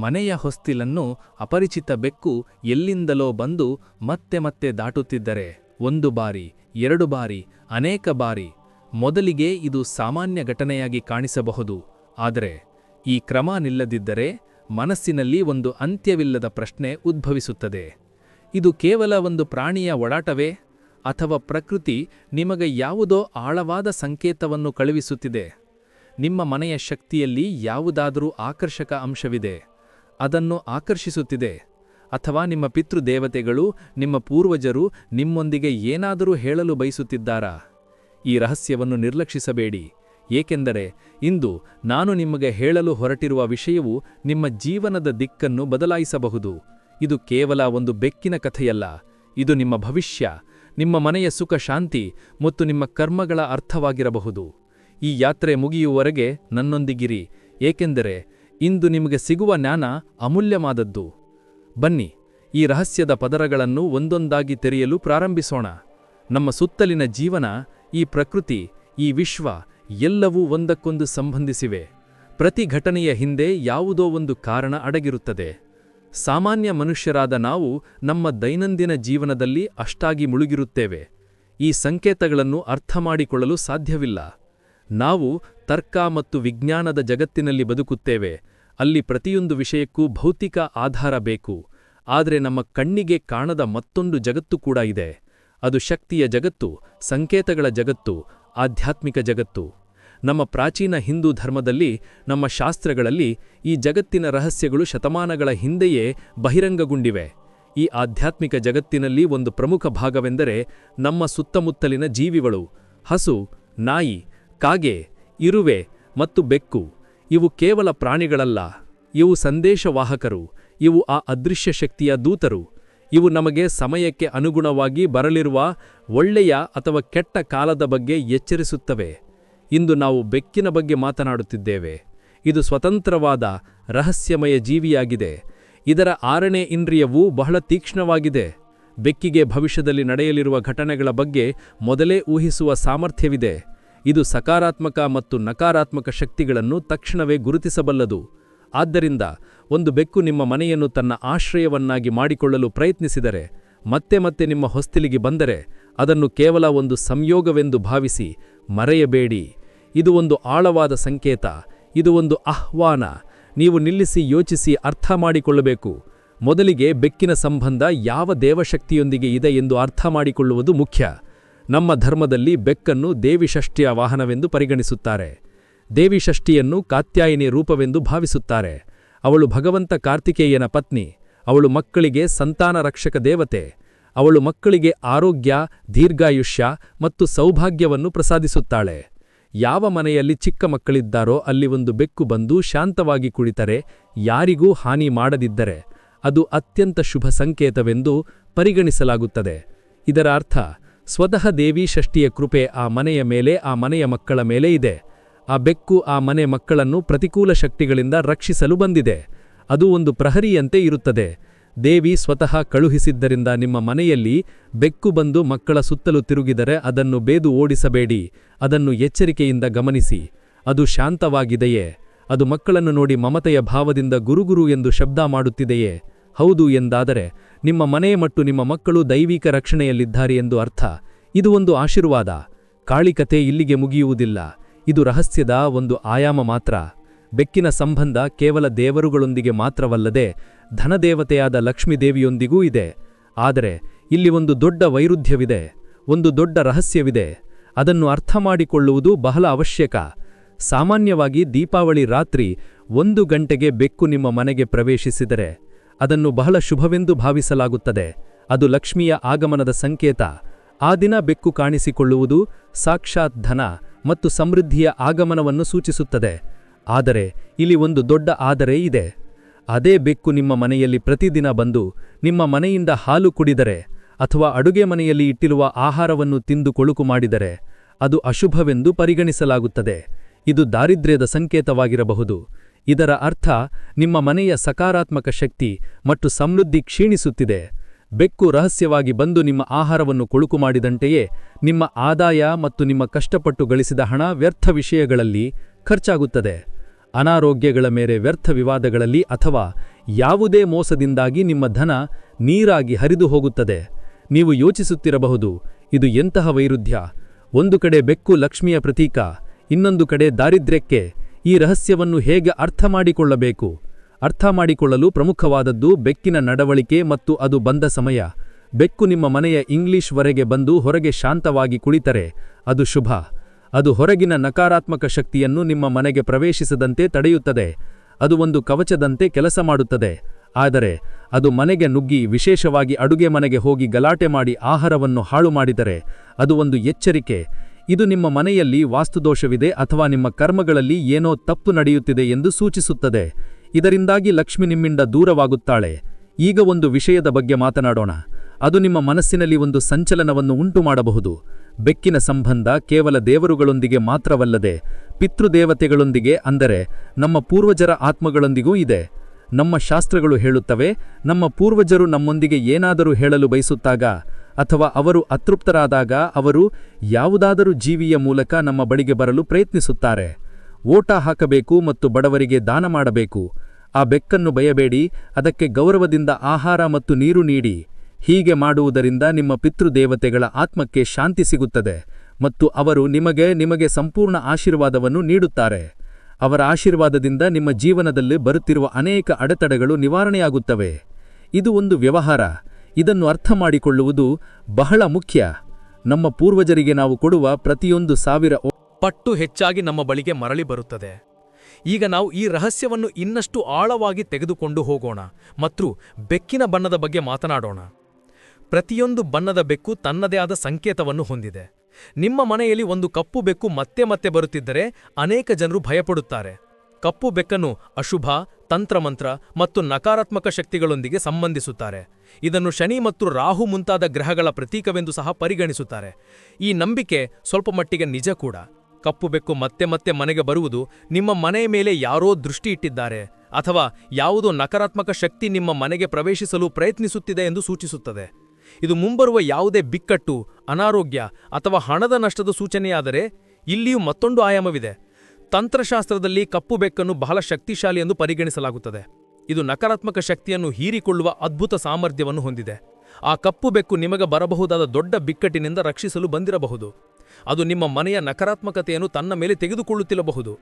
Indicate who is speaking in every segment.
Speaker 1: ಮನೆಯ ಹೊಸ್ತಿಲನ್ನು ಅಪರಿಚಿತ ಬೆಕ್ಕು ಎಲ್ಲಿಂದಲೋ ಬಂದು ಮತ್ತೆ ಮತ್ತೆ ದಾಟುತ್ತಿದ್ದರೆ ಒಂದು ಬಾರಿ, ಎರಡು ಬಾರಿ, ಅನೇಕ ಬಾರಿ ಮೊದಲಿಗೆ ಇದು ಸಾಮಾನ್ಯ ಘಟನೆಯಾಗಿ ಕಾಣಿಸಬಹುದು. ಆದರೆ ಈ ಕ್ರಮ ನಿಲ್ಲದಿದ್ದರೆ ಮನಸ್ಸಿನಲ್ಲಿ ಒಂದು ಅಂತ್ಯವಿಲ್ಲದ ಪ್ರಶ್ನೆ ಉದ್ಭವಿಸುತ್ತದೆ. ಇದು ಕೇವಲ ಒಂದು ಪ್ರಾಣಿಯ ಒಡಾಟವೇ? ಅಥವಾ ಪ್ರಕೃತಿ ನಿಮಗೆ ಯಾವುದೋ ಆಳವಾದ ಸಂಕೇತವನ್ನು ಕಳುಹಿಸುತ್ತಿದೆ? ನಿಮ್ಮ ಮನೆಯ ಶಕ್ತಿಯಲ್ಲಿ ಯಾವುದಾದರೂ ಆಕರ್ಷಕ ಅಂಶವಿದೆ? ಅದನ್ನು ಆಕರ್ಷಿಸುತ್ತಿದೆ. ಅಥವಾ ನಿಮ್ಮ ಪಿತೃದೇವತೆಗಳು, ನಿಮ್ಮ ಪೂರ್ವಜರು ನಿಮ್ಮೊಂದಿಗೆ ಏನಾದರೂ ಹೇಳಲು ಬಯಸುತ್ತಿದ್ದಾರಾ? ಈ ರಹಸ್ಯವನ್ನು ನಿರ್ಲಕ್ಷಿಸಬೇಡಿ. ಏಕೆಂದರೆ ಇಂದು ನಾನು ನಿಮಗೆ ಹೇಳಲು ಹೊರಟಿರುವ ವಿಷಯವು ನಿಮ್ಮ ಜೀವನದ ದಿಕ್ಕನ್ನು ಬದಲಾಯಿಸಬಹುದು. ಇದು ಕೇವಲ ಒಂದು ಬೆಕ್ಕಿನ ಕಥೆಯಲ್ಲ. ಇದು ನಿಮ್ಮ ಭವಿಷ್ಯ, ನಿಮ್ಮ ಮನೆಯ ಸುಖ ಶಾಂತಿ ಮತ್ತು ನಿಮ್ಮ ಕರ್ಮಗಳ ಅರ್ಥವಾಗಿರಬಹುದು. ಈ ಯಾತ್ರೆ ಮುಗಿಯುವವರೆಗೆ ನನ್ನೊಂದಿಗಿರಿ. ಏಕೆಂದರೆ ಇಂದು ನಿಮಗೆ ಸಿಗುವ ಜ್ಞಾನ ಅಮೂಲ್ಯವಾದದ್ದು. ಬನ್ನಿ, ಈ ರಹಸ್ಯದ ಪದರಗಳನ್ನು ಒಂದೊಂದಾಗಿ ತೆರೆಯಲು ಪ್ರಾರಂಭಿಸೋಣ. ನಮ್ಮ ಸುತ್ತಲಿನ ಜೀವನ, ಈ ಪ್ರಕೃತಿ, ಈ ವಿಶ್ವ ಎಲ್ಲವೂ ಒಂದಕ್ಕೊಂದು ಸಂಬಂಧಿಸಿವೆ. ಪ್ರತಿ ಘಟನೆಯ ಹಿಂದೆ ಯಾವುದೋ ಒಂದು ಕಾರಣ ಅಡಗಿರುತ್ತದೆ. ಸಾಮಾನ್ಯ ಮನುಷ್ಯರಾದ ನಾವು ನಮ್ಮ ದೈನಂದಿನ ಜೀವನದಲ್ಲಿ ಅಷ್ಟಾಗಿ ಮುಳುಗಿರುತ್ತೇವೆ. ಈ ಸಂಕೇತಗಳನ್ನು ಅರ್ಥಮಾಡಿಕೊಳ್ಳಲು ಸಾಧ್ಯವಿಲ್ಲ. ನಾವು ತರ್ಕ ಮತ್ತು ವಿಜ್ಞಾನದ ಜಗತ್ತಿನಲ್ಲಿ ಬದುಕುತ್ತೇವೆ. ಅಲ್ಲಿ ಪ್ರತಿಯೊಂದು ವಿಷಯಕ್ಕೂ ಭೌತಿಕ ಆಧಾರ ಬೇಕು. ಆದರೆ ನಮ್ಮ ಕಣ್ಣಿಗೆ ಕಾಣದ ಮತ್ತೊಂದು ಜಗತ್ತು ಕೂಡ ಇದೆ. ಅದು ಶಕ್ತಿಯ ಜಗತ್ತು, ಸಂಕೇತಗಳ ಜಗತ್ತು, ಆಧ್ಯಾತ್ಮಿಕ ಜಗತ್ತು. ನಮ್ಮ ಪ್ರಾಚೀನ ಹಿಂದೂ ಧರ್ಮದಲ್ಲಿ, ನಮ್ಮ ಶಾಸ್ತ್ರಗಳಲ್ಲಿ ಈ ಜಗತ್ತಿನ ರಹಸ್ಯಗಳು ಶತಮಾನಗಳ ಹಿಂದೆಯೇ ಬಹಿರಂಗಗೊಂಡಿವೆ. ಈ ಆಧ್ಯಾತ್ಮಿಕ ಜಗತ್ತಿನಲ್ಲಿ ಒಂದು ಪ್ರಮುಖ ಭಾಗವೆಂದರೆ ನಮ್ಮ ಸುತ್ತಮುತ್ತಲಿನ ಜೀವಿಗಳು. ಹಸು, ನಾಯಿ, ಕಾಗೆ ಇರುವೆ ಮತ್ತು ಬೆಕ್ಕು, ಇವು ಕೇವಲ ಪ್ರಾಣಿಗಳಲ್ಲ, ಇವು ಸಂದೇಶವಾಹಕರು, ಇವು ಆ ಅದೃಶ್ಯ ಶಕ್ತಿಯ ದೂತರು, ಇವು ನಮಗೆ ಸಮಯಕ್ಕೆ ಅನುಗುಣವಾಗಿ ಬರಲಿರುವ ಒಳ್ಳೆಯ ಅಥವಾ ಕೆಟ್ಟ ಕಾಲದ ಬಗ್ಗೆ ಎಚ್ಚರಿಸುತ್ತವೆ. ಇಂದು ನಾವು ಬೆಕ್ಕಿನ ಬಗ್ಗೆ ಮಾತನಾಡುತ್ತಿದ್ದೇವೆ. ಇದು ಸ್ವತಂತ್ರವಾದ, ರಹಸ್ಯಮಯ ಜೀವಿಯಾಗಿದೆ. ಇದರ ಆರನೇ ಇಂದ್ರಿಯವು ಬಹಳ ತೀಕ್ಷ್ಣವಾಗಿದೆ. ಬೆಕ್ಕಿಗೆ ಭವಿಷ್ಯದಲ್ಲಿ ನಡೆಯಲಿರುವ ಘಟನೆಗಳ ಬಗ್ಗೆ ಮೊದಲೇ ಊಹಿಸುವ ಸಾಮರ್ಥ್ಯವಿದೆ. ಇದು ಸಕಾರಾತ್ಮಕ ಮತ್ತು ನಕಾರಾತ್ಮಕ ಶಕ್ತಿಗಳನ್ನು ತಕ್ಷಣವೇ ಗುರುತಿಸಬಲ್ಲದು. ಆದ್ದರಿಂದ ಒಂದು ಬೆಕ್ಕು ನಿಮ್ಮ ಮನೆಯನ್ನು ತನ್ನ ಆಶ್ರಯವನ್ನಾಗಿ ಮಾಡಿಕೊಳ್ಳಲು ಪ್ರಯತ್ನಿಸಿದರೆ, ಮತ್ತೆ ಮತ್ತೆ ನಿಮ್ಮ ಹೊಸ್ತಿಲಿಗೆ ಬಂದರೆ ಅದನ್ನು ಕೇವಲ ಒಂದು ಸಂಯೋಗವೆಂದು ಭಾವಿಸಿ ಮರೆಯಬೇಡಿ. ಇದು ಒಂದು ಆಳವಾದ ಸಂಕೇತ, ಇದು ಒಂದು ಆಹ್ವಾನ. ನೀವು ನಿಲ್ಲಿಸಿ ಯೋಚಿಸಿ ಅರ್ಥ ಮಾಡಿಕೊಳ್ಳಬೇಕು. ಮೊದಲಿಗೆ ಬೆಕ್ಕಿನ ಸಂಬಂಧ ಯಾವ ದೇವಶಕ್ತಿಯೊಂದಿಗೆ ಇದೆ ಎಂದು ಅರ್ಥ ಮಾಡಿಕೊಳ್ಳುವುದು ಮುಖ್ಯ. ನಮ್ಮ ಧರ್ಮದಲ್ಲಿ ಬೆಕ್ಕನ್ನು ದೇವಿಷಷ್ಠಿಯ ವಾಹನವೆಂದು ಪರಿಗಣಿಸುತ್ತಾರೆ. ದೇವಿಷಷ್ಠಿಯನ್ನು ಕಾತ್ಯಾಯಿನಿ ರೂಪವೆಂದು ಭಾವಿಸುತ್ತಾರೆ. ಅವಳು ಭಗವಂತ ಕಾರ್ತಿಕೇಯನ ಪತ್ನಿ, ಅವಳು ಮಕ್ಕಳಿಗೆ ಸಂತಾನ ರಕ್ಷಕ ದೇವತೆ, ಅವಳು ಮಕ್ಕಳಿಗೆ ಆರೋಗ್ಯ, ದೀರ್ಘಾಯುಷ್ಯ ಮತ್ತು ಸೌಭಾಗ್ಯವನ್ನು ಪ್ರಸಾದಿಸುತ್ತಾಳೆ. ಯಾವ ಮನೆಯಲ್ಲಿ ಚಿಕ್ಕ ಮಕ್ಕಳಿದ್ದಾರೋ ಅಲ್ಲಿ ಒಂದು ಬೆಕ್ಕು ಬಂದು ಶಾಂತವಾಗಿ ಕುಳಿತರೆ, ಯಾರಿಗೂ ಹಾನಿ ಮಾಡದಿದ್ದರೆ ಅದು ಅತ್ಯಂತ ಶುಭ ಸಂಕೇತವೆಂದು ಪರಿಗಣಿಸಲಾಗುತ್ತದೆ. ಇದರ ಅರ್ಥ ಸ್ವತಃ ದೇವಿ ಷಷ್ಠಿಯ ಕೃಪೆ ಆ ಮನೆಯ ಮೇಲೆ, ಆ ಮನೆಯ ಮಕ್ಕಳ ಮೇಲೆ ಇದೆ. ಆ ಬೆಕ್ಕು ಆ ಮನೆ ಮಕ್ಕಳನ್ನು ಪ್ರತಿಕೂಲ ಶಕ್ತಿಗಳಿಂದ ರಕ್ಷಿಸಲು ಬಂದಿದೆ. ಅದು ಒಂದು ಪ್ರಹರಿಯಂತೆ ಇರುತ್ತದೆ. ದೇವಿ ಸ್ವತಃ ಕಳುಹಿಸಿದ್ದರಿಂದ ನಿಮ್ಮ ಮನೆಯಲ್ಲಿ ಬೆಕ್ಕು ಬಂದು ಮಕ್ಕಳ ಸುತ್ತಲೂ ತಿರುಗಿದರೆ ಅದನ್ನು ಬೇದು ಓಡಿಸಬೇಡಿ. ಅದನ್ನು ಎಚ್ಚರಿಕೆಯಿಂದ ಗಮನಿಸಿ. ಅದು ಶಾಂತವಾಗಿದೆಯೇ? ಅದು ಮಕ್ಕಳನ್ನು ನೋಡಿ ಮಮತೆಯ ಭಾವದಿಂದ ಗುರುಗುರು ಎಂದು ಶಬ್ದ ಮಾಡುತ್ತಿದೆಯೇ? ಹೌದು ಎಂದಾದರೆ, ನಿಮ್ಮ ಮನೆ ಮತ್ತು ನಿಮ್ಮ ಮಕ್ಕಳು ದೈವಿಕ ರಕ್ಷಣೆಯಲ್ಲಿದ್ದಾರೆ ಎಂದು ಅರ್ಥ. ಇದು ಒಂದು ಆಶೀರ್ವಾದ. ಕಾಳಿಕತೆ ಇಲ್ಲಿಗೆ ಮುಗಿಯುವುದಿಲ್ಲ. ಇದು ರಹಸ್ಯದ ಒಂದು ಆಯಾಮ ಮಾತ್ರ. ಬೆಕ್ಕಿನ ಸಂಬಂಧ ಕೇವಲ ದೇವರುಗಳೊಂದಿಗೆ ಮಾತ್ರವಲ್ಲದೆ, ಧನದೇವತೆಯಾದ ಲಕ್ಷ್ಮೀದೇವಿಯೊಂದಿಗೂ ಇದೆ. ಆದರೆ, ಇಲ್ಲಿ ಒಂದು ದೊಡ್ಡ ವೈರುಧ್ಯವಿದೆ. ಒಂದು ದೊಡ್ಡ ರಹಸ್ಯವಿದೆ. ಅದನ್ನು ಅರ್ಥ ಮಾಡಿಕೊಳ್ಳುವುದು ಬಹಳ ಅವಶ್ಯಕ. ಸಾಮಾನ್ಯವಾಗಿ ದೀಪಾವಳಿ ರಾತ್ರಿ ಒಂದು ಗಂಟೆಗೆ ಬೆಕ್ಕು ನಿಮ್ಮ ಮನೆಗೆ ಪ್ರವೇಶಿಸಿದರೆ ಅದನ್ನು ಬಹಳ ಶುಭವೆಂದು ಭಾವಿಸಲಾಗುತ್ತದೆ. ಅದು ಲಕ್ಷ್ಮಿಯ ಆಗಮನದ ಸಂಕೇತ. ಆ ದಿನ ಬೆಕ್ಕು ಕಾಣಿಸಿಕೊಳ್ಳುವುದು ಸಾಕ್ಷಾತ್ ಧನ ಮತ್ತು ಸಮೃದ್ಧಿಯ ಆಗಮನವನ್ನು ಸೂಚಿಸುತ್ತದೆ. ಆದರೆ ಇಲ್ಲಿ ಒಂದು ದೊಡ್ಡ ಆದರೆ ಇದೆ. ಅದೇ ಬೆಕ್ಕು ನಿಮ್ಮ ಮನೆಯಲ್ಲಿ ಪ್ರತಿದಿನ ಬಂದು ನಿಮ್ಮ ಮನೆಯಿಂದ ಹಾಲು ಕುಡಿದರೆ ಅಥವಾ ಅಡುಗೆ ಮನೆಯಲ್ಲಿ ಇಟ್ಟಿರುವ ಆಹಾರವನ್ನು ತಿಂದು ಕೊಳುಕು ಮಾಡಿದರೆ ಅದು ಅಶುಭವೆಂದು ಪರಿಗಣಿಸಲಾಗುತ್ತದೆ. ಇದು ದಾರಿದ್ರ್ಯದ ಸಂಕೇತವಾಗಿರಬಹುದು. ಇದರ ಅರ್ಥ ನಿಮ್ಮ ಮನೆಯ ಸಕಾರಾತ್ಮಕ ಶಕ್ತಿ ಮತ್ತು ಸಮೃದ್ಧಿ ಕ್ಷೀಣಿಸುತ್ತಿದೆ. ಬೆಕ್ಕು ರಹಸ್ಯವಾಗಿ ಬಂದು ನಿಮ್ಮ ಆಹಾರವನ್ನು ಕೊಳುಕು ಮಾಡಿದಂತೆಯೇ ನಿಮ್ಮ ಆದಾಯ ಮತ್ತು ನಿಮ್ಮ ಕಷ್ಟಪಟ್ಟು ಗಳಿಸಿದ ಹಣ ವ್ಯರ್ಥ ವಿಷಯಗಳಲ್ಲಿ ಖರ್ಚಾಗುತ್ತದೆ. ಅನಾರೋಗ್ಯಗಳ ಮೇಲೆ ವ್ಯರ್ಥ ವಿವಾದಗಳಲ್ಲಿ ಅಥವಾ
Speaker 2: ಯಾವುದೇ ಮೋಸದಿಂದಾಗಿ ನಿಮ್ಮ ಧನ ನೀರಾಗಿ ಹರಿದು ಹೋಗುತ್ತದೆ. ನೀವು ಯೋಚಿಸುತ್ತಿರಬಹುದು, ಇದು ಎಂತಹ ವೈರುಧ್ಯ. ಒಂದು ಕಡೆ ಬೆಕ್ಕು ಲಕ್ಷ್ಮಿಯ ಪ್ರತೀಕ, ಇನ್ನೊಂದು ಕಡೆ ದಾರಿದ್ರ್ಯಕ್ಕೆ ಈ ರಹಸ್ಯವನ್ನು ಹೇಗೆ ಅರ್ಥ ಮಾಡಿಕೊಳ್ಳಬೇಕು? ಅರ್ಥ ಮಾಡಿಕೊಳ್ಳಲು ಪ್ರಮುಖವಾದದ್ದು ಬೆಕ್ಕಿನ ನಡವಳಿಕೆ ಮತ್ತು ಅದು ಬಂದ ಸಮಯ. ಬೆಕ್ಕು ನಿಮ್ಮ ಮನೆಯ ಇಂಗ್ಲಿಷ್ ವರೆಗೆ ಬಂದು ಹೊರಗೆ ಶಾಂತವಾಗಿ ಕುಳಿತರೆ, ಅದು ಶುಭ. ಅದು ಹೊರಗಿನ ನಕಾರಾತ್ಮಕ ಶಕ್ತಿಯನ್ನು ನಿಮ್ಮ ಮನೆಗೆ ಪ್ರವೇಶಿಸದಂತೆ ತಡೆಯುತ್ತದೆ. ಅದು ಒಂದು ಕವಚದಂತೆ ಕೆಲಸ ಮಾಡುತ್ತದೆ. ಆದರೆ, ಅದು ಮನೆಗೆ ನುಗ್ಗಿ ವಿಶೇಷವಾಗಿ ಅಡುಗೆ ಮನೆಗೆ ಹೋಗಿ ಗಲಾಟೆ ಮಾಡಿ ಆಹಾರವನ್ನು ಹಾಳು ಮಾಡಿದರೆ ಅದು ಒಂದು ಎಚ್ಚರಿಕೆ. ಇದು ನಿಮ್ಮ ಮನೆಯಲ್ಲಿ ವಾಸ್ತುದೋಷವಿದೆ ಅಥವಾ ನಿಮ್ಮ ಕರ್ಮಗಳಲ್ಲಿ ಏನೋ ತಪ್ಪು ನಡೆಯುತ್ತಿದೆ ಎಂದು ಸೂಚಿಸುತ್ತದೆ. ಇದರಿಂದಾಗಿ ಲಕ್ಷ್ಮಿ ನಿಮ್ಮಿಂದ ದೂರವಾಗುತ್ತಾಳೆ. ಈಗ ಒಂದು ವಿಷಯದ ಬಗ್ಗೆ ಮಾತನಾಡೋಣ. ಅದು ನಿಮ್ಮ ಮನಸ್ಸಿನಲ್ಲಿ ಒಂದು ಸಂಚಲನವನ್ನು ಉಂಟು ಮಾಡಬಹುದು ಬೆಕ್ಕಿನ ಸಂಬಂಧ ಕೇವಲ ದೇವರುಗಳೊಂದಿಗೆ ಮಾತ್ರವಲ್ಲದೆ, ಪಿತೃದೇವತೆಗಳೊಂದಿಗೆ ಅಂದರೆ ನಮ್ಮ ಪೂರ್ವಜರ ಆತ್ಮಗಳೊಂದಿಗೂ ಇದೆ. ನಮ್ಮ ಶಾಸ್ತ್ರಗಳು ಹೇಳುತ್ತವೆ, ನಮ್ಮ ಪೂರ್ವಜರು ನಮ್ಮೊಂದಿಗೆ ಏನಾದರೂ ಹೇಳಲು ಬಯಸುತ್ತಾಗ ಅಥವಾ ಅವರು ಅತೃಪ್ತರಾದಾಗ ಅವರು ಯಾವುದಾದರೂ ಜೀವಿಯ ಮೂಲಕ ನಮ್ಮ ಬಳಿಗೆ ಬರಲು ಪ್ರಯತ್ನಿಸುತ್ತಾರೆ. ಓಟ ಹಾಕಬೇಕು ಮತ್ತು ಬಡವರಿಗೆ ದಾನ ಮಾಡಬೇಕು. ಆ ಬೆಕ್ಕನ್ನು ಬಯಬೇಡಿ, ಅದಕ್ಕೆ ಗೌರವದಿಂದ ಆಹಾರ ಮತ್ತು ನೀರು ನೀಡಿ. ಹೀಗೆ ಮಾಡುವುದರಿಂದ ನಿಮ್ಮ ಪಿತೃದೇವತೆಗಳ ಆತ್ಮಕ್ಕೆ ಶಾಂತಿ ಸಿಗುತ್ತದೆ ಮತ್ತು ಅವರು ನಿಮಗೆ ನಿಮಗೆ ಸಂಪೂರ್ಣ ಆಶೀರ್ವಾದವನ್ನು ನೀಡುತ್ತಾರೆ. ಅವರ ಆಶೀರ್ವಾದದಿಂದ ನಿಮ್ಮ ಜೀವನದಲ್ಲಿ ಬರುತ್ತಿರುವ ಅನೇಕ ಅಡೆತಡೆಗಳು ನಿವಾರಣೆಯಾಗುತ್ತವೆ. ಇದು ಒಂದು ವ್ಯವಹಾರ. ಇದನ್ನು ಅರ್ಥ ಮಾಡಿಕೊಳ್ಳುವುದು ಬಹಳ ಮುಖ್ಯ. ನಮ್ಮ ಪೂರ್ವಜರಿಗೆ ನಾವು ಕೊಡುವ ಪ್ರತಿಯೊಂದು ಸಾವಿರ
Speaker 1: ಪಟ್ಟು ಹೆಚ್ಚಾಗಿ ನಮ್ಮ ಬಳಿಗೆ ಮರಳಿ ಬರುತ್ತದೆ. ಈಗ ನಾವು ಈ ರಹಸ್ಯವನ್ನು ಇನ್ನಷ್ಟು ಆಳವಾಗಿ ತೆಗೆದುಕೊಂಡು ಹೋಗೋಣ ಮತ್ತು ಬೆಕ್ಕಿನ ಬಣ್ಣದ ಬಗ್ಗೆ ಮಾತನಾಡೋಣ. ಪ್ರತಿಯೊಂದು ಬಣ್ಣದ ಬೆಕ್ಕು ತನ್ನದೇ ಆದ ಸಂಕೇತವನ್ನು ಹೊಂದಿದೆ. ನಿಮ್ಮ ಮನೆಯಲ್ಲಿ ಒಂದು ಕಪ್ಪು ಬೆಕ್ಕು ಮತ್ತೆ ಮತ್ತೆ ಬರುತ್ತಿದ್ದರೆ ಅನೇಕ ಜನರು ಭಯಪಡುತ್ತಾರೆ. ಕಪ್ಪು ಬೆಕ್ಕನ್ನು ಅಶುಭ ತಂತ್ರಮಂತ್ರ ಮತ್ತು ನಕಾರಾತ್ಮಕ ಶಕ್ತಿಗಳೊಂದಿಗೆ ಸಂಬಂಧಿಸುತ್ತಾರೆ. ಇದನ್ನು ಶನಿ ಮತ್ತು ರಾಹು ಮುಂತಾದ ಗ್ರಹಗಳ ಪ್ರತೀಕವೆಂದು ಸಹ ಪರಿಗಣಿಸುತ್ತಾರೆ. ಈ ನಂಬಿಕೆ ಸ್ವಲ್ಪ ಮಟ್ಟಿಗೆ ನಿಜ ಕೂಡ. ಕಪ್ಪು ಬೆಕ್ಕು ಮತ್ತೆ ಮತ್ತೆ ಮನೆಗೆ ಬರುವುದು ನಿಮ್ಮ ಮನೆಯ ಮೇಲೆ ಯಾರೋ ದೃಷ್ಟಿ ಇಟ್ಟಿದ್ದಾರೆ ಅಥವಾ ಯಾವುದೋ ನಕಾರಾತ್ಮಕ ಶಕ್ತಿ ನಿಮ್ಮ ಮನೆಗೆ ಪ್ರವೇಶಿಸಲು ಪ್ರಯತ್ನಿಸುತ್ತಿದೆ ಎಂದು ಸೂಚಿಸುತ್ತದೆ. ಇದು ಮುಂಬರುವ ಯಾವುದೇ ಬಿಕ್ಕಟ್ಟು, ಅನಾರೋಗ್ಯ ಅಥವಾ ಹಣದ ನಷ್ಟದ ಸೂಚನೆಯಾದರೆ ಇಲ್ಲಿಯೂ ಮತ್ತೊಂದು ಆಯಾಮವಿದೆ. ತಂತ್ರಶಾಸ್ತ್ರದಲ್ಲಿ ಕಪ್ಪು ಬೆಕ್ಕನ್ನು ಬಹಳ ಶಕ್ತಿಶಾಲಿ ಎಂದು ಪರಿಗಣಿಸಲಾಗುತ್ತದೆ. ಇದು ನಕಾರಾತ್ಮಕ ಶಕ್ತಿಯನ್ನು ಹೀರಿಕೊಳ್ಳುವ ಅದ್ಭುತ ಸಾಮರ್ಥ್ಯವನ್ನು ಹೊಂದಿದೆ. ಆ ಕಪ್ಪು ಬೆಕ್ಕು ನಿಮಗೆ ಬರಬಹುದಾದ ದೊಡ್ಡ ಬಿಕ್ಕಟ್ಟಿನಿಂದ ರಕ್ಷಿಸಲು ಬಂದಿರಬಹುದು. ಅದು ನಿಮ್ಮ ಮನೆಯ ನಕಾರಾತ್ಮಕತೆಯನ್ನು ತನ್ನ ಮೇಲೆ ತೆಗೆದುಕೊಳ್ಳುತ್ತಿರಬಹುದು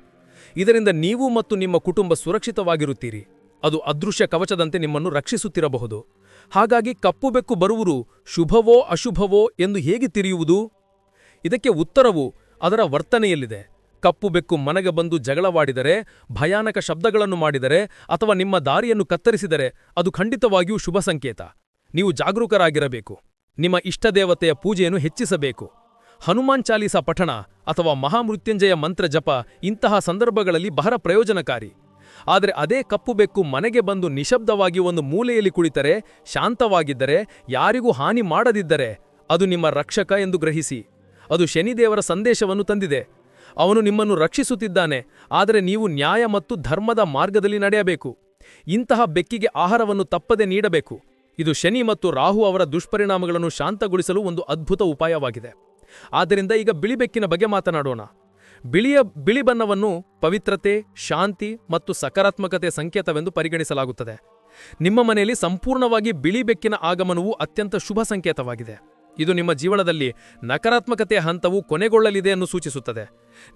Speaker 1: ಇದರಿಂದ ನೀವು ಮತ್ತು ನಿಮ್ಮ ಕುಟುಂಬ ಸುರಕ್ಷಿತವಾಗಿರುತ್ತೀರಿ. ಅದು ಅದೃಶ್ಯ ಕವಚದಂತೆ ನಿಮ್ಮನ್ನು ರಕ್ಷಿಸುತ್ತಿರಬಹುದು. ಹಾಗಾಗಿ ಕಪ್ಪು ಬೆಕ್ಕು ಬರುವುದು ಶುಭವೋ ಅಶುಭವೋ ಎಂದು ಹೇಗೆ ತಿಳಿಯುವುದು? ಇದಕ್ಕೆ ಉತ್ತರವು ಅದರ ವರ್ತನೆಯಲ್ಲಿದೆ. ಕಪ್ಪು ಬೆಕ್ಕು ಮನೆಗೆ ಬಂದು ಜಗಳವಾಡಿದರೆ, ಭಯಾನಕ ಶಬ್ದಗಳನ್ನು ಮಾಡಿದರೆ ಅಥವಾ ನಿಮ್ಮ ದಾರಿಯನ್ನು ಕತ್ತರಿಸಿದರೆ ಅದು ಖಂಡಿತವಾಗಿಯೂ ಶುಭ ಸಂಕೇತ. ನೀವು ಜಾಗರೂಕರಾಗಿರಬೇಕು. ನಿಮ್ಮ ಇಷ್ಟದೇವತೆಯ ಪೂಜೆಯನ್ನು ಹೆಚ್ಚಿಸಬೇಕು. ಹನುಮಾನ್ ಚಾಲೀಸ ಪಠಣ ಅಥವಾ ಮಹಾಮೃತ್ಯುಂಜಯ ಮಂತ್ರ ಜಪ ಇಂತಹ ಸಂದರ್ಭಗಳಲ್ಲಿ ಬಹಳ ಪ್ರಯೋಜನಕಾರಿ. ಆದರೆ ಅದೇ ಕಪ್ಪು ಬೆಕ್ಕು ಮನೆಗೆ ಬಂದು ನಿಶಬ್ದವಾಗಿ ಒಂದು ಮೂಲೆಯಲ್ಲಿ ಕುಳಿತರೆ, ಶಾಂತವಾಗಿದ್ದರೆ, ಯಾರಿಗೂ ಹಾನಿ ಮಾಡದಿದ್ದರೆ ಅದು ನಿಮ್ಮ ರಕ್ಷಕ ಎಂದು ಗ್ರಹಿಸಿ, ಅದು ಶನಿದೇವರ ಸಂದೇಶವನ್ನು ತಂದಿದೆ. ಅವನು ನಿಮ್ಮನ್ನು ರಕ್ಷಿಸುತ್ತಿದ್ದಾನೆ, ಆದರೆ ನೀವು ನ್ಯಾಯ ಮತ್ತು ಧರ್ಮದ ಮಾರ್ಗದಲ್ಲಿ ನಡೆಯಬೇಕು. ಇಂತಹ ಬೆಕ್ಕಿಗೆ ಆಹಾರವನ್ನು ತಪ್ಪದೆ ನೀಡಬೇಕು. ಇದು ಶನಿ ಮತ್ತು ರಾಹು ಅವರ ದುಷ್ಪರಿಣಾಮಗಳನ್ನು ಶಾಂತಗೊಳಿಸಲು ಒಂದು ಅದ್ಭುತ ಉಪಾಯವಾಗಿದೆ. ಆದ್ದರಿಂದ ಈಗ ಬಿಳಿ ಬೆಕ್ಕಿನ ಬಗ್ಗೆ ಮಾತನಾಡೋಣ. ಬಿಳಿಯ, ಬಿಳಿ ಬಣ್ಣವನ್ನು ಪವಿತ್ರತೆ, ಶಾಂತಿ ಮತ್ತು ಸಕಾರಾತ್ಮಕತೆ ಸಂಕೇತವೆಂದು ಪರಿಗಣಿಸಲಾಗುತ್ತದೆ. ನಿಮ್ಮ ಮನೆಯಲ್ಲಿ ಸಂಪೂರ್ಣವಾಗಿ ಬಿಳಿ ಬೆಕ್ಕಿನ ಆಗಮನವು ಅತ್ಯಂತ ಶುಭ ಸಂಕೇತವಾಗಿದೆ. ಇದು ನಿಮ್ಮ ಜೀವನದಲ್ಲಿ ನಕಾರಾತ್ಮಕತೆಯ ಹಂತವು ಕೊನೆಗೊಳ್ಳಲಿದೆ ಎಂದು ಸೂಚಿಸುತ್ತದೆ.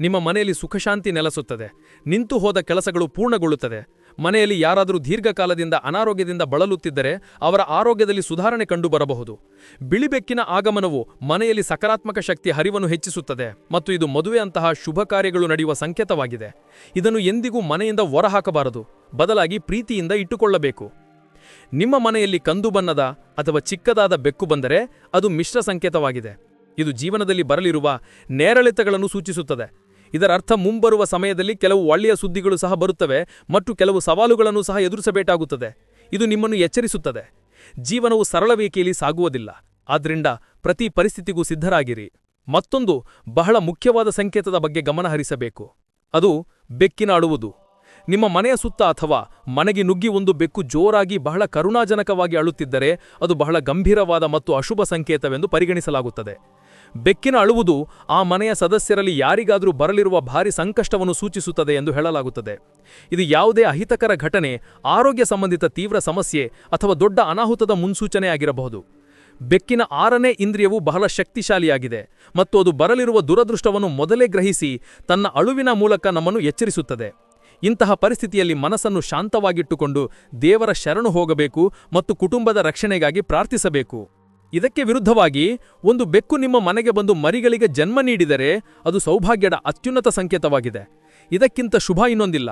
Speaker 1: ನಿಮ್ಮ ಮನೆಯಲ್ಲಿ ಸುಖಶಾಂತಿ ನೆಲೆಸುತ್ತದೆ. ನಿಂತು ಹೋದ ಕೆಲಸಗಳು ಪೂರ್ಣಗೊಳ್ಳುತ್ತದೆ. ಮನೆಯಲ್ಲಿ ಯಾರಾದರೂ ದೀರ್ಘಕಾಲದಿಂದ ಅನಾರೋಗ್ಯದಿಂದ ಬಳಲುತ್ತಿದ್ದರೆ ಅವರ ಆರೋಗ್ಯದಲ್ಲಿ ಸುಧಾರಣೆ ಕಂಡುಬರಬಹುದು. ಬಿಳಿಬೆಕ್ಕಿನ ಆಗಮನವು ಮನೆಯಲ್ಲಿ ಸಕಾರಾತ್ಮಕ ಶಕ್ತಿ ಹರಿವನ್ನು ಹೆಚ್ಚಿಸುತ್ತದೆ ಮತ್ತು ಇದು ಮದುವೆಯಂತಹ ಶುಭ ಕಾರ್ಯಗಳು ನಡೆಯುವ ಸಂಕೇತವಾಗಿದೆ. ಇದನ್ನು ಎಂದಿಗೂ ಮನೆಯಿಂದ ಹೊರಹಾಕಬಾರದು. ಬದಲಾಗಿ ಪ್ರೀತಿಯಿಂದ ಇಟ್ಟುಕೊಳ್ಳಬೇಕು. ನಿಮ್ಮ ಮನೆಯಲ್ಲಿ ಕಂದು ಬಣ್ಣದ ಅಥವಾ ಚಿಕ್ಕದಾದ ಬೆಕ್ಕು ಬಂದರೆ ಅದು ಮಿಶ್ರ ಸಂಕೇತವಾಗಿದೆ. ಇದು ಜೀವನದಲ್ಲಿ ಬರಲಿರುವ ನೇರಳೆತಗಳನ್ನು ಸೂಚಿಸುತ್ತದೆ. ಇದರ ಅರ್ಥ ಮುಂಬರುವ ಸಮಯದಲ್ಲಿ ಕೆಲವು ಒಳ್ಳೆಯ ಸುದ್ದಿಗಳು ಸಹ ಬರುತ್ತವೆ ಮತ್ತು ಕೆಲವು ಸವಾಲುಗಳನ್ನು ಸಹ ಎದುರಿಸಬೇಕಾಗುತ್ತದೆ. ಇದು ನಿಮ್ಮನ್ನು ಎಚ್ಚರಿಸುತ್ತದೆ. ಜೀವನವು ಸರಳ ವೇಕೆಯಲ್ಲಿ ಸಾಗುವುದಿಲ್ಲ. ಆದ್ದರಿಂದ ಪ್ರತಿ ಪರಿಸ್ಥಿತಿಗೂ ಸಿದ್ಧರಾಗಿರಿ. ಮತ್ತೊಂದು ಬಹಳ ಮುಖ್ಯವಾದ ಸಂಕೇತದ ಬಗ್ಗೆ ಗಮನಹರಿಸಬೇಕು ಅದು ಬೆಕ್ಕಿನ ಅಳುವುದು ನಿಮ್ಮ ಮನೆಯ ಸುತ್ತ ಅಥವಾ ಮನೆಗೆ ನುಗ್ಗಿ ಒಂದು ಬೆಕ್ಕು ಜೋರಾಗಿ ಬಹಳ ಕರುಣಾಜನಕವಾಗಿ ಅಳುತ್ತಿದ್ದರೆ ಅದು ಬಹಳ ಗಂಭೀರವಾದ ಮತ್ತು ಅಶುಭ ಸಂಕೇತವೆಂದು ಪರಿಗಣಿಸಲಾಗುತ್ತದೆ.
Speaker 3: ಬೆಕ್ಕಿನ ಅಳುವುದು ಆ ಮನೆಯ ಸದಸ್ಯರಲ್ಲಿ ಯಾರಿಗಾದರೂ ಬರಲಿರುವ ಭಾರಿ ಸಂಕಷ್ಟವನ್ನು ಸೂಚಿಸುತ್ತದೆ ಎಂದು ಹೇಳಲಾಗುತ್ತದೆ. ಇದು ಯಾವುದೇ ಅಹಿತಕರ ಘಟನೆ, ಆರೋಗ್ಯ ಸಂಬಂಧಿತ ತೀವ್ರ ಸಮಸ್ಯೆ ಅಥವಾ ದೊಡ್ಡ ಅನಾಹುತದ ಮುನ್ಸೂಚನೆಯಾಗಿರಬಹುದು. ಬೆಕ್ಕಿನ ಆರನೇ ಇಂದ್ರಿಯವು ಬಹಳ ಶಕ್ತಿಶಾಲಿಯಾಗಿದೆ ಮತ್ತು ಅದು ಬರಲಿರುವ ದುರದೃಷ್ಟವನ್ನು ಮೊದಲೇ ಗ್ರಹಿಸಿ ತನ್ನ ಅಳುವಿನ ಮೂಲಕ ನಮ್ಮನ್ನು ಎಚ್ಚರಿಸುತ್ತದೆ. ಇಂತಹ ಪರಿಸ್ಥಿತಿಯಲ್ಲಿ ಮನಸ್ಸನ್ನು ಶಾಂತವಾಗಿಟ್ಟುಕೊಂಡು ದೇವರ ಶರಣು ಹೋಗಬೇಕು ಮತ್ತು ಕುಟುಂಬದ ರಕ್ಷಣೆಗಾಗಿ ಪ್ರಾರ್ಥಿಸಬೇಕು. ಇದಕ್ಕೆ ವಿರುದ್ಧವಾಗಿ ಒಂದು ಬೆಕ್ಕು ನಿಮ್ಮ ಮನೆಗೆ ಬಂದು ಮರಿಗಳಿಗೆ ಜನ್ಮ ನೀಡಿದರೆ ಅದು ಸೌಭಾಗ್ಯದ ಅತ್ಯುನ್ನತ ಸಂಕೇತವಾಗಿದೆ. ಇದಕ್ಕಿಂತ ಶುಭ ಇನ್ನೊಂದಿಲ್ಲ.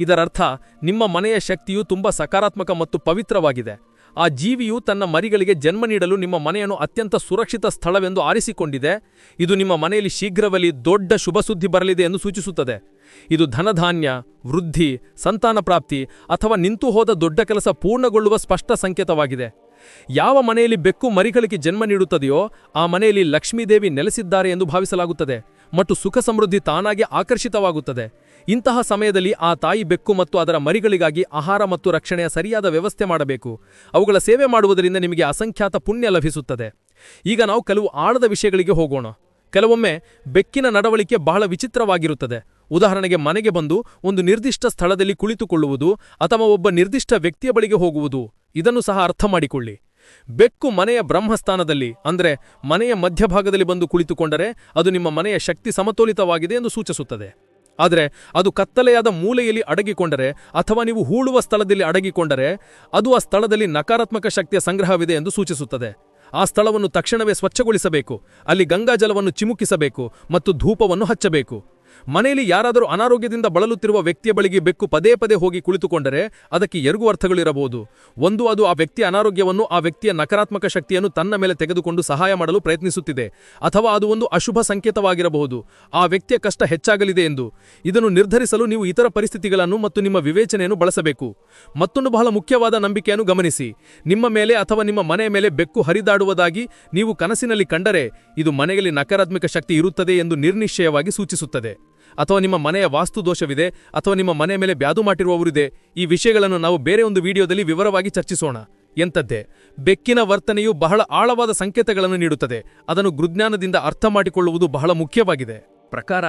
Speaker 3: ಇದರರ್ಥ, ನಿಮ್ಮ ಮನೆಯ ಶಕ್ತಿಯು ತುಂಬ ಸಕಾರಾತ್ಮಕ ಮತ್ತು ಪವಿತ್ರವಾಗಿದೆ. ಆ ಜೀವಿಯು ತನ್ನ ಮರಿಗಳಿಗೆ ಜನ್ಮ ನೀಡಲು ನಿಮ್ಮ ಮನೆಯನ್ನು ಅತ್ಯಂತ ಸುರಕ್ಷಿತ ಸ್ಥಳವೆಂದು ಆರಿಸಿಕೊಂಡಿದೆ. ಇದು ನಿಮ್ಮ ಮನೆಯಲ್ಲಿ ಶೀಘ್ರವಲ್ಲಿ ದೊಡ್ಡ ಶುಭ ಸುದ್ದಿ ಬರಲಿದೆ ಎಂದು ಸೂಚಿಸುತ್ತದೆ. ಇದು ಧನಧಾನ್ಯ, ವೃದ್ಧಿ, ಸಂತಾನ ಪ್ರಾಪ್ತಿ ಅಥವಾ ನಿಂತು ಹೋದ ದೊಡ್ಡ ಕೆಲಸ ಪೂರ್ಣಗೊಳ್ಳುವ ಸ್ಪಷ್ಟ ಸಂಕೇತವಾಗಿದೆ. ಯಾವ ಮನೆಯಲ್ಲಿ ಬೆಕ್ಕು ಮರಿಗಳಿಗೆ ಜನ್ಮ ನೀಡುತ್ತದೆಯೋ ಆ ಮನೆಯಲ್ಲಿ ಲಕ್ಷ್ಮೀದೇವಿ ನೆಲೆಸಿದ್ದಾರೆ ಎಂದು ಭಾವಿಸಲಾಗುತ್ತದೆ ಮತ್ತು ಸುಖ ಸಮೃದ್ಧಿ ತಾನಾಗಿ ಆಕರ್ಷಿತವಾಗುತ್ತದೆ. ಇಂತಹ ಸಮಯದಲ್ಲಿ ಆ ತಾಯಿ ಬೆಕ್ಕು ಮತ್ತು ಅದರ ಮರಿಗಳಿಗಾಗಿ ಆಹಾರ ಮತ್ತು ರಕ್ಷಣೆಯ ಸರಿಯಾದ ವ್ಯವಸ್ಥೆ ಮಾಡಬೇಕು. ಅವುಗಳ ಸೇವೆ ಮಾಡುವುದರಿಂದ ನಿಮಗೆ ಅಸಂಖ್ಯಾತ ಪುಣ್ಯ ಲಭಿಸುತ್ತದೆ. ಈಗ ನಾವು ಕೆಲವು ಆಳದ ವಿಷಯಗಳಿಗೆ ಹೋಗೋಣ. ಕೆಲವೊಮ್ಮೆ ಬೆಕ್ಕಿನ ನಡವಳಿಕೆ ಬಹಳ ವಿಚಿತ್ರವಾಗಿರುತ್ತದೆ. ಉದಾಹರಣೆಗೆ ಮನೆಗೆ ಬಂದು ಒಂದು ನಿರ್ದಿಷ್ಟ ಸ್ಥಳದಲ್ಲಿ ಕುಳಿತುಕೊಳ್ಳುವುದು ಅಥವಾ ಒಬ್ಬ ನಿರ್ದಿಷ್ಟ ವ್ಯಕ್ತಿಯ ಬಳಿಗೆ ಹೋಗುವುದು. ಇದನ್ನು ಸಹ ಅರ್ಥ ಮಾಡಿಕೊಳ್ಳಿ ಬೆಕ್ಕು ಮನೆಯ ಬ್ರಹ್ಮಸ್ಥಾನದಲ್ಲಿ, ಅಂದರೆ ಮನೆಯ ಮಧ್ಯಭಾಗದಲ್ಲಿ ಬಂದು ಕುಳಿತುಕೊಂಡರೆ ಅದು ನಿಮ್ಮ ಮನೆಯ ಶಕ್ತಿ ಸಮತೋಲಿತವಾಗಿದೆ ಎಂದು ಸೂಚಿಸುತ್ತದೆ. ಆದರೆ ಅದು ಕತ್ತಲೆಯಾದ ಮೂಲೆಯಲ್ಲಿ ಅಡಗಿಕೊಂಡರೆ ಅಥವಾ ನೀವು ಹೂಳುವ ಸ್ಥಳದಲ್ಲಿ ಅಡಗಿಕೊಂಡರೆ ಅದು ಆ ಸ್ಥಳದಲ್ಲಿ ನಕಾರಾತ್ಮಕ ಶಕ್ತಿಯ ಸಂಗ್ರಹವಿದೆ ಎಂದು ಸೂಚಿಸುತ್ತದೆ. ಆ ಸ್ಥಳವನ್ನು ತಕ್ಷಣವೇ ಸ್ವಚ್ಛಗೊಳಿಸಬೇಕು, ಅಲ್ಲಿ ಗಂಗಾಜಲವನ್ನು ಚಿಮುಕಿಸಬೇಕು ಮತ್ತು ಧೂಪವನ್ನು ಹಚ್ಚಬೇಕು. ಮನೆಯಲ್ಲಿ ಯಾರಾದರೂ ಅನಾರೋಗ್ಯದಿಂದ ಬಳಲುತ್ತಿರುವ ವ್ಯಕ್ತಿಯ ಬಳಿಗೆ ಬೆಕ್ಕು ಪದೇ ಪದೇ ಹೋಗಿ ಕುಳಿತುಕೊಂಡರೆ ಅದಕ್ಕೆ ಎರಡು ಅರ್ಥಗಳಿರಬಹುದು ಒಂದು ಅದು ಆ ವ್ಯಕ್ತಿಯ ಅನಾರೋಗ್ಯವನ್ನು ಆ ವ್ಯಕ್ತಿಯ ನಕಾರಾತ್ಮಕ ಶಕ್ತಿಯನ್ನು ತನ್ನ ಮೇಲೆ ತೆಗೆದುಕೊಂಡು ಸಹಾಯ ಮಾಡಲು ಪ್ರಯತ್ನಿಸುತ್ತಿದೆ. ಅಥವಾ ಅದು ಒಂದು ಅಶುಭ ಸಂಕೇತವಾಗಿರಬಹುದು. ಆ ವ್ಯಕ್ತಿಯ ಕಷ್ಟ ಹೆಚ್ಚಾಗಲಿದೆ ಎಂದು. ಇದನ್ನು ನಿರ್ಧರಿಸಲು ನೀವು ಇತರ ಪರಿಸ್ಥಿತಿಗಳನ್ನು ಮತ್ತು ನಿಮ್ಮ ವಿವೇಚನೆಯನ್ನು ಬಳಸಬೇಕು. ಮತ್ತೊಂದು ಬಹಳ ಮುಖ್ಯವಾದ ನಂಬಿಕೆಯನ್ನು ಗಮನಿಸಿ. ನಿಮ್ಮ ಮೇಲೆ ಅಥವಾ ನಿಮ್ಮ ಮನೆಯ ಮೇಲೆ ಬೆಕ್ಕು ಹರಿದಾಡುವುದಾಗಿ ನೀವು ಕನಸಿನಲ್ಲಿ ಕಂಡರೆ, ಇದು ಮನೆಯಲ್ಲಿ ನಕಾರಾತ್ಮಕ ಶಕ್ತಿ ಇರುತ್ತದೆ ಎಂದು ನಿರ್ನಿಶ್ಚಯವಾಗಿ ಸೂಚಿಸುತ್ತದೆ. ಅಥವಾ ನಿಮ್ಮ ಮನೆಯ ವಾಸ್ತು ದೋಷವಿದೆ, ಅಥವಾ ನಿಮ್ಮ ಮನೆ ಮೇಲೆ ಬ್ಯಾದು ಮಾಡಿರುವವರಿದೆ, ಈ ವಿಷಯಗಳನ್ನು ನಾವು ಬೇರೆ ಒಂದು ವಿಡಿಯೋದಲ್ಲಿ ವಿವರವಾಗಿ ಚರ್ಚಿಸೋಣ. ಎಂಥದ್ದೇ, ಬೆಕ್ಕಿನ ವರ್ತನೆಯು ಬಹಳ ಆಳವಾದ ಸಂಕೇತಗಳನ್ನು ನೀಡುತ್ತದೆ, ಅದನ್ನು ಗೃಜ್ಞಾನದಿಂದ ಅರ್ಥ ಮಾಡಿಕೊಳ್ಳುವುದು ಬಹಳ ಮುಖ್ಯವಾಗಿದೆ.
Speaker 1: ಪ್ರಕಾರ,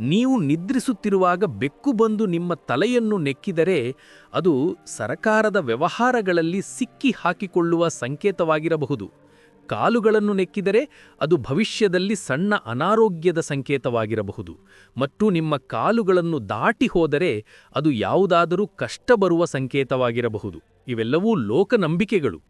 Speaker 1: ನೀವು ನಿದ್ರಿಸುತ್ತಿರುವಾಗ ಬೆಕ್ಕು ಬಂದು ನಿಮ್ಮ ತಲೆಯನ್ನು ನೆಕ್ಕಿದರೆ ಅದು ಸರಕಾರದ ವ್ಯವಹಾರಗಳಲ್ಲಿ ಸಿಕ್ಕಿ ಹಾಕಿಕೊಳ್ಳುವ ಸಂಕೇತವಾಗಿರಬಹುದು. ಕಾಲುಗಳನ್ನು ನೆಕ್ಕಿದರೆ ಅದು ಭವಿಷ್ಯದಲ್ಲಿ ಸಣ್ಣ ಅನಾರೋಗ್ಯದ ಸಂಕೇತವಾಗಿರಬಹುದು. ಮತ್ತು ನಿಮ್ಮ ಕಾಲುಗಳನ್ನು ದಾಟಿ ಹೋದರೆ ಅದು ಯಾವುದಾದರೂ ಕಷ್ಟ ಬರುವ ಸಂಕೇತವಾಗಿರಬಹುದು. ಇವೆಲ್ಲವೂ ಲೋಕನಂಬಿಕೆಗಳು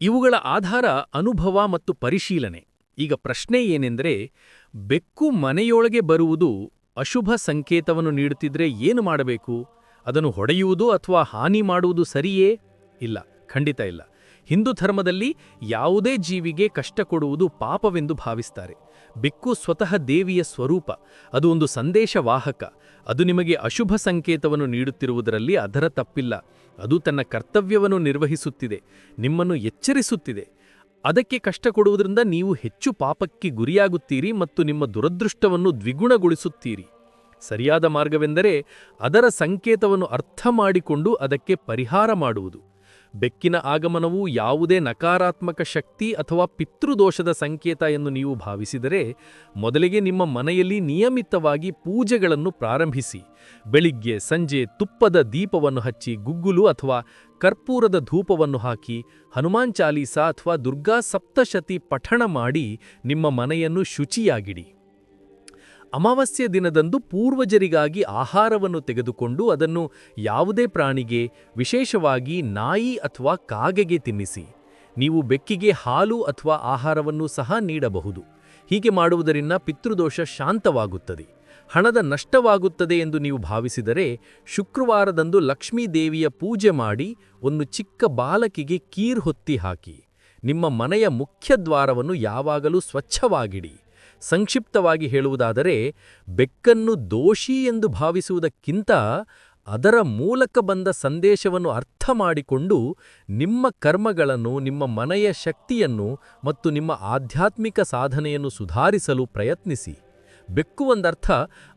Speaker 1: ಇವುಗಳ ಆಧಾರ ಅನುಭವ ಮತ್ತು ಪರಿಶೀಲನೆ. ಈಗ ಪ್ರಶ್ನೆ ಏನೆಂದರೆ, ಬೆಕ್ಕು ಮನೆಯೊಳಗೆ ಬರುವುದು ಅಶುಭ ಸಂಕೇತವನ್ನು ನೀಡುತ್ತಿದ್ರೆ ಏನು ಮಾಡಬೇಕು? ಅದನ್ನು ಹೊಡೆಯುವುದು ಅಥವಾ ಹಾನಿ ಮಾಡುವುದು ಸರಿಯೇ? ಇಲ್ಲ, ಖಂಡಿತ ಇಲ್ಲ. ಹಿಂದೂ ಧರ್ಮದಲ್ಲಿ ಯಾವುದೇ ಜೀವಿಗೆ ಕಷ್ಟ ಕೊಡುವುದು ಪಾಪವೆಂದು ಭಾವಿಸ್ತಾರೆ. ಬಿಕ್ಕು ಸ್ವತಃ ದೇವಿಯ ಸ್ವರೂಪ, ಅದು ಒಂದು ಸಂದೇಶವಾಹಕ, ಅದು ನಿಮಗೆ ಅಶುಭ ಸಂಕೇತವನ್ನು ನೀಡುತ್ತಿರುವುದರಲ್ಲಿ ಅದರ ತಪ್ಪಿಲ್ಲ, ಅದು ತನ್ನ ಕರ್ತವ್ಯವನ್ನು ನಿರ್ವಹಿಸುತ್ತಿದೆ, ನಿಮ್ಮನ್ನು ಎಚ್ಚರಿಸುತ್ತಿದೆ. ಅದಕ್ಕೆ ಕಷ್ಟ ಕೊಡುವುದರಿಂದ ನೀವು ಹೆಚ್ಚು ಪಾಪಕ್ಕೆ ಗುರಿಯಾಗುತ್ತೀರಿ ಮತ್ತು ನಿಮ್ಮ ದುರದೃಷ್ಟವನ್ನು ದ್ವಿಗುಣಗೊಳಿಸುತ್ತೀರಿ. ಸರಿಯಾದ ಮಾರ್ಗವೆಂದರೆ ಅದರ ಸಂಕೇತವನ್ನು ಅರ್ಥ ಮಾಡಿಕೊಂಡು ಅದಕ್ಕೆ ಪರಿಹಾರ ಮಾಡುವುದು. ಬೆಕ್ಕಿನ ಆಗಮನವು ಯಾವುದೇ ನಕಾರಾತ್ಮಕ ಶಕ್ತಿ ಅಥವಾ ಪಿತೃದೋಷದ ಸಂಕೇತ ಎಂದು ನೀವು ಭಾವಿಸಿದರೆ, ಮೊದಲಿಗೆ ನಿಮ್ಮ ಮನೆಯಲ್ಲಿ ನಿಯಮಿತವಾಗಿ ಪೂಜೆಗಳನ್ನು ಪ್ರಾರಂಭಿಸಿ. ಬೆಳಿಗ್ಗೆ, ಸಂಜೆ ತುಪ್ಪದ ದೀಪವನ್ನು ಹಚ್ಚಿ ಗುಗ್ಗುಲು ಅಥವಾ ಕರ್ಪೂರದ ಧೂಪವನ್ನು ಹಾಕಿ, ಹನುಮಾನ್ ಚಾಲೀಸಾ ಅಥವಾ ದುರ್ಗಾ ಸಪ್ತಶತಿ ಪಠಣ ಮಾಡಿ ನಿಮ್ಮ ಮನೆಯನ್ನು ಶುಚಿಯಾಗಿಡಿ. ಅಮಾವಾಸ್ಯೆ ದಿನದಂದು ಪೂರ್ವಜರಿಗಾಗಿ ಆಹಾರವನ್ನು ತೆಗೆದುಕೊಂಡು ಅದನ್ನು ಯಾವುದೇ ಪ್ರಾಣಿಗೆ, ವಿಶೇಷವಾಗಿ ನಾಯಿ ಅಥವಾ ಕಾಗೆಗೆ ತಿನ್ನಿಸಿ. ನೀವು ಬೆಕ್ಕಿಗೆ ಹಾಲು ಅಥವಾ ಆಹಾರವನ್ನು ಸಹ ನೀಡಬಹುದು. ಹೀಗೆ ಮಾಡುವುದರಿಂದ ಪಿತೃದೋಷ ಶಾಂತವಾಗುತ್ತದೆ. ಹಣದ ನಷ್ಟವಾಗುತ್ತದೆ ಎಂದು ನೀವು ಭಾವಿಸಿದರೆ ಶುಕ್ರವಾರದಂದು ಲಕ್ಷ್ಮೀದೇವಿಯ ಪೂಜೆ ಮಾಡಿ ಒಂದು ಚಿಕ್ಕ ಬಾಲಕಿಗೆ ಕೀರ್ ಹೊತ್ತಿ ಹಾಕಿ. ನಿಮ್ಮ ಮನೆಯ ಮುಖ್ಯ ದ್ವಾರವನ್ನು ಯಾವಾಗಲೂ ಸ್ವಚ್ಛವಾಗಿಡಿ. ಸಂಕ್ಷಿಪ್ತವಾಗಿ ಹೇಳುವುದಾದರೆ, ಬೆಕ್ಕನ್ನು ದೋಷಿ ಎಂದು ಭಾವಿಸುವುದಕ್ಕಿಂತ ಅದರ ಮೂಲಕ ಬಂದ ಸಂದೇಶವನ್ನು ಅರ್ಥ ಮಾಡಿಕೊಂಡು ನಿಮ್ಮ ಕರ್ಮಗಳನ್ನು, ನಿಮ್ಮ ಮನೆಯ ಶಕ್ತಿಯನ್ನು ಮತ್ತು ನಿಮ್ಮ ಆಧ್ಯಾತ್ಮಿಕ ಸಾಧನೆಯನ್ನು ಸುಧಾರಿಸಲು ಪ್ರಯತ್ನಿಸಿ. ಬೆಕ್ಕು ಒಂದರ್ಥ,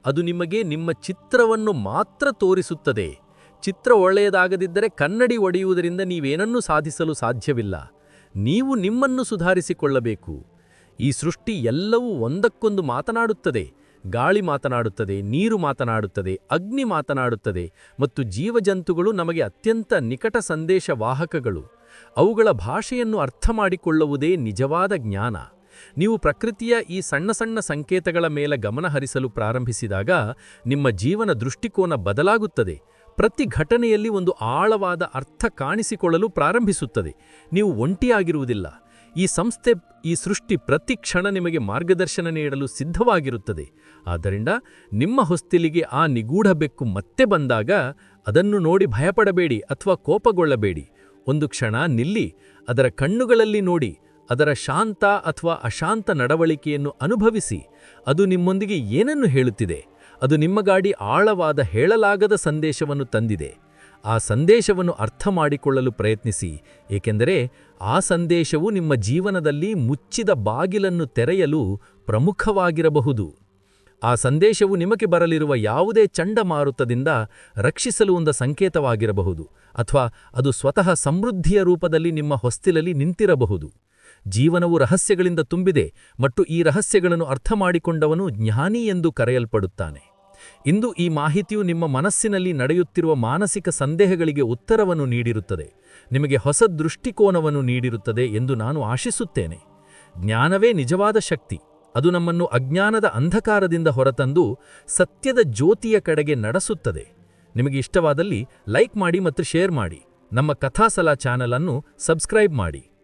Speaker 1: ಅದು ನಿಮಗೆ ನಿಮ್ಮ ಚಿತ್ರವನ್ನು ಮಾತ್ರ ತೋರಿಸುತ್ತದೆ. ಚಿತ್ರ ಒಳ್ಳೆಯದಾಗದಿದ್ದರೆ ಕನ್ನಡಿ ಒಡೆಯುವುದರಿಂದ ನೀವೇನನ್ನೂ ಸಾಧಿಸಲು ಸಾಧ್ಯವಿಲ್ಲ. ನೀವು ನಿಮ್ಮನ್ನು ಸುಧಾರಿಸಿಕೊಳ್ಳಬೇಕು.
Speaker 2: ಈ ಸೃಷ್ಟಿ ಎಲ್ಲವೂ ಒಂದಕ್ಕೊಂದು ಮಾತನಾಡುತ್ತದೆ. ಗಾಳಿ ಮಾತನಾಡುತ್ತದೆ, ನೀರು ಮಾತನಾಡುತ್ತದೆ, ಅಗ್ನಿ ಮಾತನಾಡುತ್ತದೆ ಮತ್ತು ಜೀವಜಂತುಗಳು ನಮಗೆ ಅತ್ಯಂತ ನಿಕಟ ಸಂದೇಶ ವಾಹಕಗಳು. ಅವುಗಳ ಭಾಷೆಯನ್ನು ಅರ್ಥ ಮಾಡಿಕೊಳ್ಳುವುದೇ ನಿಜವಾದ ಜ್ಞಾನ. ನೀವು ಪ್ರಕೃತಿಯ ಈ ಸಣ್ಣ ಸಣ್ಣ ಸಂಕೇತಗಳ ಮೇಲೆ ಗಮನ ಹರಿಸಲು ಪ್ರಾರಂಭಿಸಿದಾಗ ನಿಮ್ಮ ಜೀವನ ದೃಷ್ಟಿಕೋನ ಬದಲಾಗುತ್ತದೆ. ಪ್ರತಿ ಘಟನೆಯಲ್ಲಿ ಒಂದು ಆಳವಾದ ಅರ್ಥ ಕಾಣಿಸಿಕೊಳ್ಳಲು ಪ್ರಾರಂಭಿಸುತ್ತದೆ. ನೀವು ಒಂಟಿಯಾಗಿರುವುದಿಲ್ಲ. ಈ ಸಂಸ್ಥೆ ಈ ಸೃಷ್ಟಿ ಪ್ರತಿ ಕ್ಷಣ ನಿಮಗೆ ಮಾರ್ಗದರ್ಶನ ನೀಡಲು ಸಿದ್ಧವಾಗಿರುತ್ತದೆ. ಆದ್ದರಿಂದ ನಿಮ್ಮ ಹೊಸ್ತಿಲಿಗೆ ಆ ನಿಗೂಢ ಬೆಕ್ಕು ಮತ್ತೆ ಬಂದಾಗ ಅದನ್ನು ನೋಡಿ ಭಯಪಡಬೇಡಿ ಅಥವಾ ಕೋಪಗೊಳ್ಳಬೇಡಿ. ಒಂದು ಕ್ಷಣ ನಿಲ್ಲಿ, ಅದರ ಕಣ್ಣುಗಳಲ್ಲಿ ನೋಡಿ, ಅದರ ಶಾಂತ ಅಥವಾ ಅಶಾಂತ ನಡವಳಿಕೆಯನ್ನು ಅನುಭವಿಸಿ. ಅದು ನಿಮ್ಮೊಂದಿಗೆ ಏನನ್ನು ಹೇಳುತ್ತಿದೆ? ಅದು ನಿಮ್ಮ ಗಾಡಿ ಆಳವಾದ ಹೇಳಲಾಗದ ಸಂದೇಶವನ್ನು ತಂದಿದೆ. ಆ ಸಂದೇಶವನ್ನು ಅರ್ಥ ಮಾಡಿಕೊಳ್ಳಲು ಪ್ರಯತ್ನಿಸಿ, ಏಕೆಂದರೆ ಆ ಸಂದೇಶವು ನಿಮ್ಮ ಜೀವನದಲ್ಲಿ ಮುಚ್ಚಿದ ಬಾಗಿಲನ್ನು ತೆರೆಯಲು ಪ್ರಮುಖವಾಗಿರಬಹುದು. ಆ ಸಂದೇಶವು ನಿಮಗೆ ಬರಲಿರುವ ಯಾವುದೇ ಚಂಡಮಾರುತದಿಂದ ರಕ್ಷಿಸಲು ಒಂದು ಸಂಕೇತವಾಗಿರಬಹುದು, ಅಥವಾ ಅದು ಸ್ವತಃ ಸಮೃದ್ಧಿಯ ರೂಪದಲ್ಲಿ ನಿಮ್ಮ ಹೊಸ್ತಿಲಲ್ಲಿ ನಿಂತಿರಬಹುದು. ಜೀವನವು ರಹಸ್ಯಗಳಿಂದ ತುಂಬಿದೆ, ಮತ್ತು ಈ ರಹಸ್ಯಗಳನ್ನು ಅರ್ಥ ಮಾಡಿಕೊಂಡವನು ಜ್ಞಾನಿ ಎಂದು ಕರೆಯಲ್ಪಡುತ್ತಾನೆ. ಇಂದು ಈ ಮಾಹಿತಿಯು ನಿಮ್ಮ ಮನಸ್ಸಿನಲ್ಲಿ ನಡೆಯುತ್ತಿರುವ ಮಾನಸಿಕ ಸಂದೇಹಗಳಿಗೆ ಉತ್ತರವನ್ನು ನೀಡಿರುತ್ತದೆ. ನಿಮಗೆ ಹೊಸ ದೃಷ್ಟಿಕೋನವನ್ನು ನೀಡಿರುತ್ತದೆ ಎಂದು ನಾನು ಆಶಿಸುತ್ತೇನೆ. ಜ್ಞಾನವೇ ನಿಜವಾದ ಶಕ್ತಿ. ಅದು ನಮ್ಮನ್ನು ಅಜ್ಞಾನದ ಅಂಧಕಾರದಿಂದ ಹೊರತಂದು ಸತ್ಯದ ಜ್ಯೋತಿಯ ಕಡೆಗೆ ನಡೆಸುತ್ತದೆ. ನಿಮಗೆ ಇಷ್ಟವಾದಲ್ಲಿ ಲೈಕ್ ಮಾಡಿ ಮತ್ತು ಶೇರ್ ಮಾಡಿ. ನಮ್ಮ ಕಥಾಸಲ ಚಾನಲ್ ಅನ್ನು ಸಬ್ಸ್ಕ್ರೈಬ್ ಮಾಡಿ.